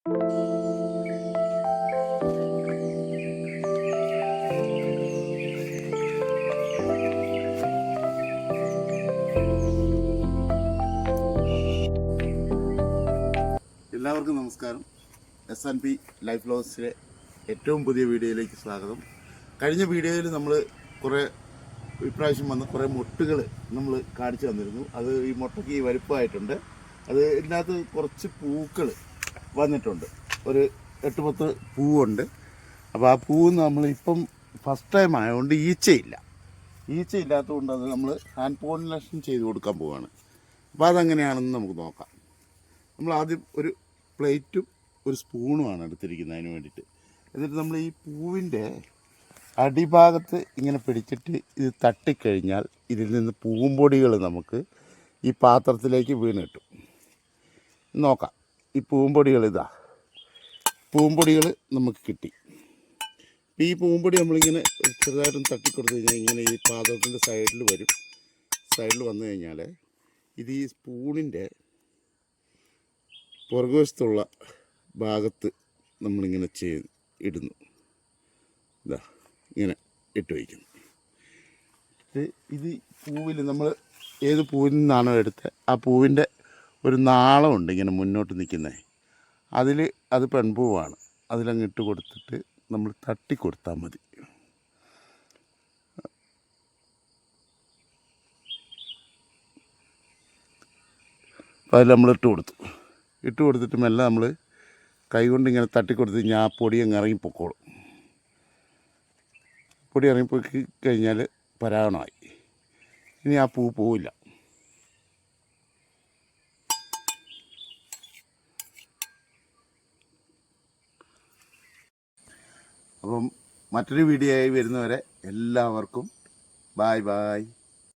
എല്ലാവർക്കും നമസ്കാരം. S N P life ലോസിലെ ഏറ്റവും പുതിയ വീഡിയോയിലേക്ക് സ്വാഗതം. കഴിഞ്ഞ വീഡിയോയിൽ നമ്മൾ കുറേ ഇപ്രാവശ്യം വന്ന കുറേ മുട്ടുകൾ നമ്മൾ കാണിച്ചു തന്നിരുന്നു. അത് ഈ മുട്ടയ്ക്ക് വലുപ്പമായിട്ടുണ്ട്. അത് ഇതിനകത്ത് കുറച്ച് പൂക്കൾ വന്നിട്ടുണ്ട്. ഒരു എട്ട് പത്ത് പൂവുണ്ട്. അപ്പോൾ ആ പൂവ് നമ്മൾ ഇപ്പം ഫസ്റ്റ് ടൈം ആയതുകൊണ്ട് ഈച്ചയില്ല. ഈച്ച ഇല്ലാത്തതുകൊണ്ട് അത് നമ്മൾ ഹാൻഡ് പോളിനേഷൻ ചെയ്ത് കൊടുക്കാൻ പോവുകയാണ് അപ്പോൾ അതെങ്ങനെയാണെന്ന് നമുക്ക് നോക്കാം. നമ്മൾ ആദ്യം ഒരു പ്ലേറ്റും ഒരു സ്പൂണുമാണ് എടുത്തിരിക്കുന്നത് അതിന് വേണ്ടിയിട്ട്. എന്നിട്ട് നമ്മൾ ഈ പൂവിന്റെ അടിഭാഗത്ത് ഇങ്ങനെ പിടിച്ചിട്ട് ഇത് തട്ടിക്കഴിഞ്ഞാൽ ഇതിൽ നിന്ന് പൂമ്പൊടികൾ നമുക്ക് ഈ പാത്രത്തിലേക്ക് വീണ് കിട്ടും. നോക്കാം. ഈ പൂമ്പൊടികൾ ഇതാ. പൂമ്പൊടികൾ നമുക്ക് കിട്ടി. അപ്പം ഈ പൂമ്പൊടി നമ്മളിങ്ങനെ ചെറുതായിട്ടൊന്ന് തട്ടിക്കൊടുത്തു കഴിഞ്ഞാൽ ഇങ്ങനെ ഈ പാദത്തിന്റെ സൈഡിൽ വരും. സൈഡിൽ വന്നു കഴിഞ്ഞാൽ ഇത് ഈ സ്പൂണിന്റെ പുറകുവശത്തുള്ള ഭാഗത്ത് നമ്മളിങ്ങനെ ചെയ്ത് ഇടുന്നു. ഇതാ ഇങ്ങനെ ഇട്ട് വയ്ക്കുന്നു. ഇത് പൂവിൽ നമ്മൾ ഏത് പൂവിൽ നിന്നാണോ എടുത്തത് ആ പൂവിന്റെ ഒരു നാളമുണ്ട് ഇങ്ങനെ മുന്നോട്ട് നിൽക്കുന്നത് അതിൽ അത് പെൺപൂവാണ്. അതിലങ്ങ് ഇട്ട് കൊടുത്തിട്ട് നമ്മൾ തട്ടി കൊടുത്താൽ മതി. അപ്പോൾ അതിൽ നമ്മൾ ഇട്ട് കൊടുത്തു. ഇട്ട് കൊടുത്തിട്ട് മെല്ലെ നമ്മൾ കൈകൊണ്ട് ഇങ്ങനെ തട്ടിക്കൊടുത്ത് ആ പൊടി അങ്ങ് ഇറങ്ങിപ്പോക്കോളും പൊടി ഇറങ്ങിപ്പോയി കഴിഞ്ഞാൽ പരാഗണമായി. ഇനി ആ പൂ പോവില്ല. അപ്പം മറ്റൊരു വീഡിയോ ആയി വരുന്നവരെ എല്ലാവർക്കും ബായ് ബായ്